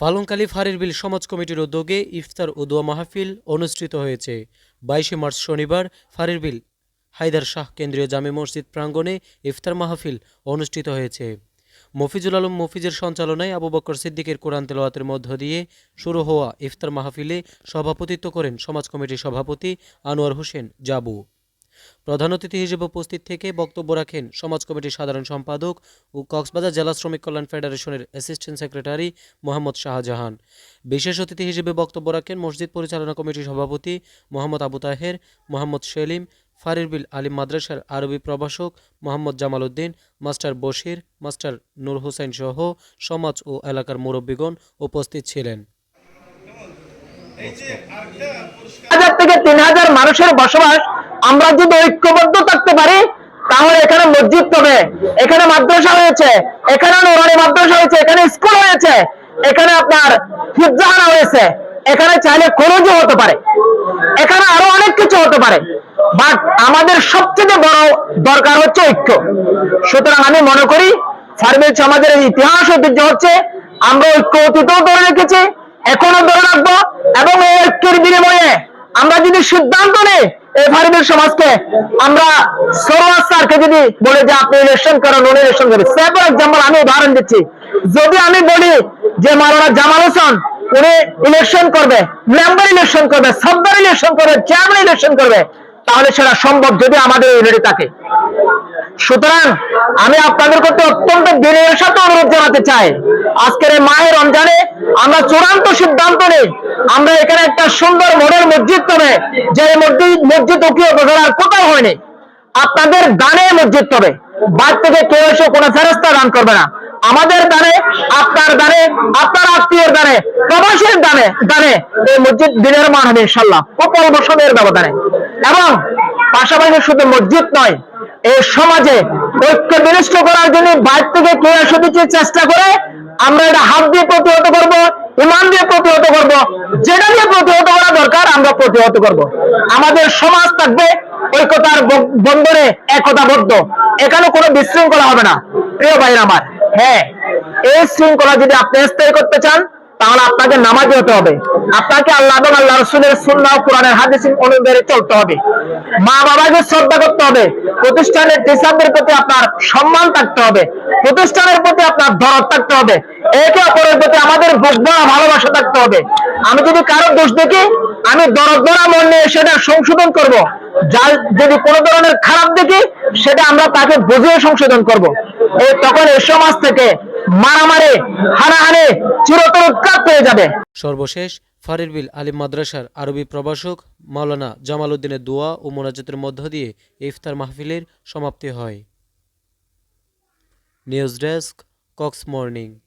পালংকালী ফাঁড়ির বিল সমাজ কমিটির উদ্যোগে ইফতার ও দোয়া মাহফিল অনুষ্ঠিত হয়েছে। বাইশে মার্চ শনিবার ফাঁড়ির বিল। হায়দার শাহ কেন্দ্রীয় জামে মসজিদ প্রাঙ্গণে ইফতার মাহফিল অনুষ্ঠিত হয়েছে। মফিজুল আলম মফিজের সঞ্চালনায় আবু বকর সিদ্দিকের কোরআন তেলাওয়াতের মধ্য দিয়ে শুরু হওয়া ইফতার মাহফিলে সভাপতিত্ব করেন সমাজ কমিটির সভাপতি আনোয়ার হোসেন জাবু। প্রধান অতিথি হিসেবে উপস্থিত থেকে বক্তব্য রাখেন সমাজ কমিটির সাধারণ সম্পাদক ও কক্সবাজার জেলা শ্রমিক কল্যাণ ফেডারেশনের অ্যাসিস্ট্যান্ট সেক্রেটারি মোহাম্মদ শাহজাহান। বিশেষ অতিথি হিসেবে বক্তব্য রাখেন মসজিদ পরিচালনা কমিটির সভাপতি মোহাম্মদ আবু তাহের মোহাম্মদ সেলিম ফারির বিল আলিম মাদ্রাসার আরবি প্রভাষক মোহাম্মদ জামাল উদ্দিন মাস্টার বশির মাস্টার নূর হোসেন সহ সমাজ ও এলাকার মুরব্বীগণ উপস্থিত ছিলেন। হাজার থেকে তিন হাজার মানুষের বসবাস আমরা যদি ঐক্যবদ্ধ থাকতে পারি, তাহলে এখানে মসজিদ হবে, এখানে মাদ্রাসা হয়েছে এখানে নুরানি মাদ্রাসা হয়েছে এখানে স্কুল হয়েছে এখানে আপনার হিফজাহানা হয়েছে এখানে চাইলে কলেজও হতে পারে, এখানে আরও অনেক কিছু হতে পারে। বাট আমাদের সবচেয়ে বড় দরকার হচ্ছে ঐক্য। সুতরাং আমি মনে করি ফার্মেল সমাজের ইতিহাস ঐতিহ্য হচ্ছে, আমরা ঐক্য অতীতেও ধরে রেখেছি, এখনও ধরে রাখব, এবং এই ঐক্যের বিনিময়ে আমরা যদি সিদ্ধান্ত নেই, এই ফার্মেল সমাজকে আমরা সরোয়ার স্যারকে যদি বলে যে আপনি ইলেকশন করেন, উনি ইলেকশন করেন সে ফর এক্সাম্পল আমি উদাহরণ দিচ্ছি। যদি আমি বলি যে মাওলানা জামাল হোসেন, উনি ইলেকশন করবে মেম্বার ইলেকশন করবে সব্বার ইলেকশন করবে চেয়ারম্যান ইলেকশন করবে, তাহলে সেটা সম্ভব যদি আমাদের ইউনিটি থাকে। সুতরাং আমি আপনাদের করতে অত্যন্ত বিনয়ের সাথে অনুরোধ জানাতে চাই। আজকের এই মায়ের রমজানে আমরা চূড়ান্ত সিদ্ধান্ত নিই, আমরা এখানে একটা সুন্দর মডেল মসজিদ তবে, যে মসজিদ মসজিদ উকিও আর কোথাও হয়নি। আপনাদের দানে মসজিদ তবে বাদ থেকে কেউ এসে কোনো ফেরস্তা দান করবে না। আমাদের দানে, আপনার দানে, আপনার আত্মীয়ের দানে, প্রবাসীর দানে দানে এই মসজিদ দিনের মান হবে ইনশাল্লাহ কপল বসনের ব্যবধানে। এবং পাশাপাশি শুধু মসজিদ নয় এই সমাজে ঐক্য বিনষ্ট করার জন্য বাইরে থেকে এসে দিচ্ছে চেষ্টা করে আমরা এটা হাত দিয়ে প্রতিহত করব, ইমান দিয়ে প্রতিহত করব, যেটা দিয়ে প্রতিহত করা দরকার আমরা প্রতিহত করব। আমাদের সমাজ থাকবে ঐক্যতার বন্ধনে একতাবদ্ধ। এখানে কোনো বিশৃঙ্খলা হবে না। প্রিয় ভাইরা আমার হ্যাঁ এই শৃঙ্খলা যদি আপনি স্থায়ী করতে চান তাহলে আপনাকে নামাজি হতে হবে। আপনাকে আল্লাহ এবং আল্লাহ রসুলের সুন্নাহ ও কোরআনের হাদিস অনুযায়ী চলতে হবে। মা বাবাকে শ্রদ্ধা করতে হবে। প্রতিষ্ঠানের টিচারদের প্রতি আপনার সম্মান থাকতে হবে। প্রতিষ্ঠানের প্রতি আপনার দরদ থাকতে হবে। একে অপরের প্রতি আমাদের বুঝবরা ভালোবাসা থাকতে হবে। আমি যদি কারও দোষ দেখি, আমি দরদ ধরা মন নিয়ে সেটা সংশোধন করব। যার যদি কোনো ধরনের খারাপ দেখি, সেটা আমরা তাকে বুঝিয়ে সংশোধন করব। এই তখন এই সমাজ থেকে মারামারি, হানাহানে চিরতর উৎখাত হয়ে যাবে। সর্বশেষ, ফারির বিল আলিম মাদ্রাসার আরবি প্রভাষক মাওলানা জামাল উদ্দিনের দোয়া ও মোনাজাতের মধ্য দিয়ে ইফতার মাহফিলের সমাপ্তি হয়। News desk, Cox morning.